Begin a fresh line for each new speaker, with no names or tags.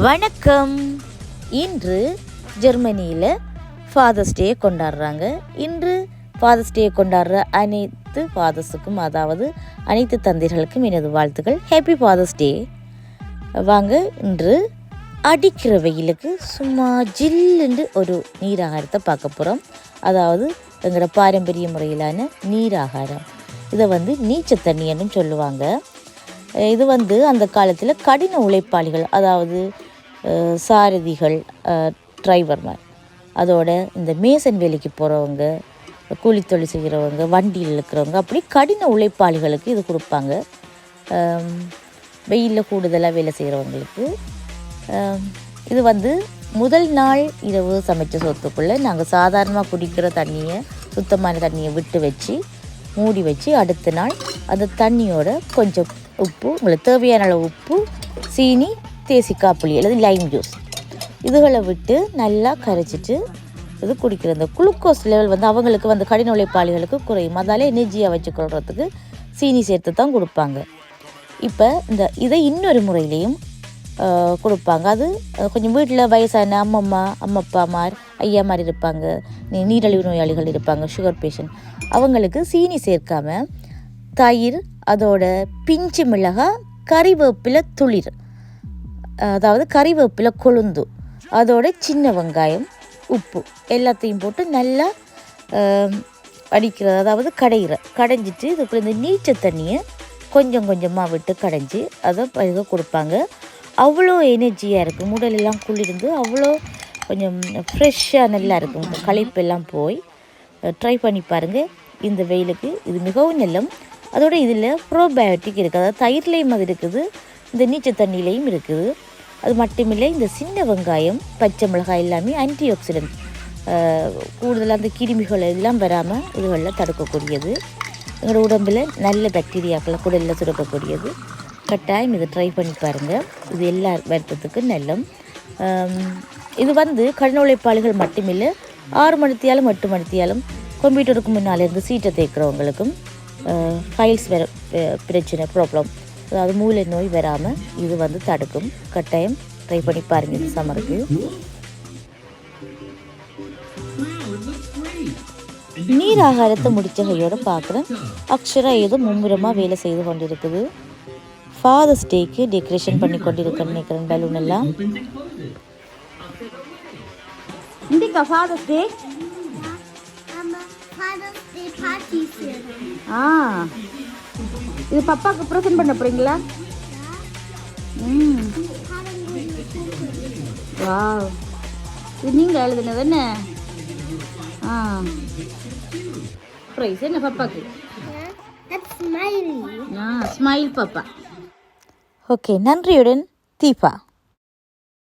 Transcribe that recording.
வணக்கம். இன்று ஜெர்மனியில் ஃபாதர்ஸ் டே கொண்டாடுறாங்க. இன்று ஃபாதர்ஸ் டே கொண்டாடுற அனைத்து ஃபாதர்ஸுக்கும் அதாவது அனைத்து தந்தைகளுக்கும் எனது வாழ்த்துக்கள். ஹாப்பி ஃபாதர்ஸ் டே வாங்க இன்று அடிக்கிற வெயிலுக்கு சும்மா ஜில்லுண்டு ஒரு நீராகாரத்தை பார்க்க போகிறோம் அதாவது எங்களோட பாரம்பரிய முறையிலான நீராகாரம். இதை வந்து நீச்சல் தண்ணின்னு சொல்லுவாங்க. இது வந்து அந்த காலத்தில் கடின உழைப்பாளிகள் அதாவது சாரதிகள் டிரைவர்மார் அதோட இந்த மேசன் வேலைக்கு போகிறவங்க கூலித்தொழில் செய்கிறவங்க வண்டியில் இருக்கிறவங்க அப்படி கடின உழைப்பாளிகளுக்கு இது கொடுப்பாங்க. வெயிலில் கூடுதலாக வேலை செய்கிறவங்களுக்கு இது வந்து முதல் நாள் இரவு சமைச்ச சொத்துக்குள்ளே நாங்கள் சாதாரணமாக குடிக்கிற தண்ணியை சுத்தமான தண்ணியை விட்டு வச்சு மூடி வச்சு அடுத்த நாள் அந்த தண்ணியோட கொஞ்சம் உப்பு உங்களுக்கு தேவையான அளவு உப்பு சீனி தேசிக்காய் புளி அல்லது லைம் ஜூஸ் இதுகளை விட்டு நல்லா கரைச்சிட்டு இது குடிக்கிற இந்த குளுக்கோஸ் லெவல் வந்து அவங்களுக்கு வந்து கடின உழைப்பாளிகளுக்கு குறையும். அதாலே எனர்ஜியாக வச்சுக்கொள்கிறதுக்கு சீனி சேர்த்து தான் கொடுப்பாங்க. இப்போ இந்த இதை இன்னொரு முறையிலையும் கொடுப்பாங்க. அது கொஞ்சம் வீட்டில் வயசான அம்மம்மா அம்மப்பாமார் மாதிரி இருப்பாங்க. நீ- நீரிழிவு நோயாளிகள் இருப்பாங்க சுகர் பேஷண்ட் அவங்களுக்கு சீனி சேர்க்காம தயிர் அதோட பிஞ்சு மிளகாய் கறிவேப்பிலை துளிர் அதாவது கறிவேப்பிலை கொழுந்து அதோட சின்ன வெங்காயம் உப்பு எல்லாத்தையும் போட்டு நல்லா அடிக்கிற அடிக்கிறது அதாவது கடையிற கடைஞ்சிட்டு இதுக்குள்ள இந்த நீச்சல் தண்ணியை கொஞ்சம் கொஞ்சமாக விட்டு கடைஞ்சி அதை பருக கொடுப்பாங்க. அவ்வளோ எனர்ஜியாக இருக்கும் உடலெல்லாம் குளிர்ந்து அவ்வளோ கொஞ்சம் ஃப்ரெஷ்ஷாக நல்லா இருக்கும் களைப்பெல்லாம் போய் ட்ரை பண்ணி பாருங்கள் இந்த வெயிலுக்கு இது மிகவும் நல்லம். அதோட இதில் ப்ரோபயோட்டிக் இருக்குது. அதாவது தயிர்லேயும் அது இருக்குது இந்த நீச்சல் தண்ணியிலையும் இருக்குது. அது மட்டுமில்லை இந்த சின்ன வெங்காயம் பச்சை மிளகாய் எல்லாமே ஆன்டி ஆக்சிடென்ட் கூடுதலாக அந்த கிருமிகள் எல்லாம் வராமல் இதுகளில் தடுக்கக்கூடியது. எங்களோட உடம்பில் நல்ல பாக்டீரியாக்களை குடலில் சுரக்கக்கூடியது. கட்டாயம் இதை ட்ரை பண்ணி பாருங்கள் இது எல்லா வருத்தத்துக்கு நல்லம். இது வந்து கடன் உழைப்பாளிகள் மட்டுமில்லை ஆறு மணித்தியாலும் எட்டு மணித்தியாலும் கம்ப்யூட்டருக்கு முன்னால் இருந்து சீட்டை தேய்க்கிறவங்களுக்கும் ஃபைல்ஸ் வர பிரச்சனை ப்ராப்ளம் அதாவது மூளை நோய் வராமல் இது வந்து தடுக்கும். கட்டாயம் ட்ரை பண்ணி பாருங்கள் இந்த சம்மருக்கு நீர் ஆகாரத்தை முடிச்ச கையோட பார்க்குறேன். அக்ஷரா ஏதோ மும்முரமாக வேலை செய்து கொண்டிருக்குது. ஃபாதர்ஸ் டேக்கு டெக்கரேஷன் பண்ணி கொண்டிருக்கேன்னு நினைக்கிறேன் பலூன் எல்லாம். இன்றைக்கா ஃபாதர்ஸ் டே ஆ. இது பப்பாக்கு ப்ரெசென்ட் பண்ண போகிறீங்களா ம். வாவ். இது நீங்கள் எழுதுனது என்ன ஆ. ப்ரைஸ் என்ன பப்பாக்கு. ஆ ஸ்மைல் பாப்பா. ஓகே நன்றியுடன் தீபா.